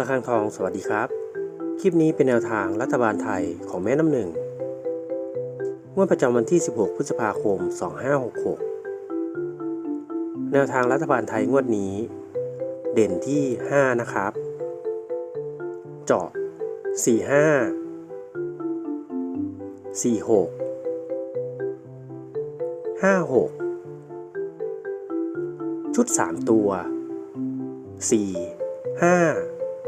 ระฆังทองสวัสดีครับ คลิปนี้เป็นแนวทางรัฐบาลไทยของแม่น้ำหนึ่งงวดประจำวันที่ 16 พฤษภาคม 2566 แนวทางรัฐบาลไทยงวดนี้ เด่นที่ 5 นะครับ เจาะ 45 46 56ชุด 3 ตัว 4 5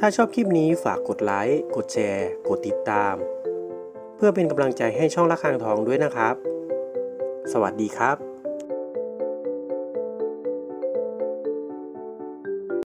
ถ้าชอบคลิปนี้ฝากกดไลค์ กดแชร์ กดติดตาม เพื่อเป็นกำลังใจให้ช่องละคางทองด้วยนะครับ สวัสดีครับ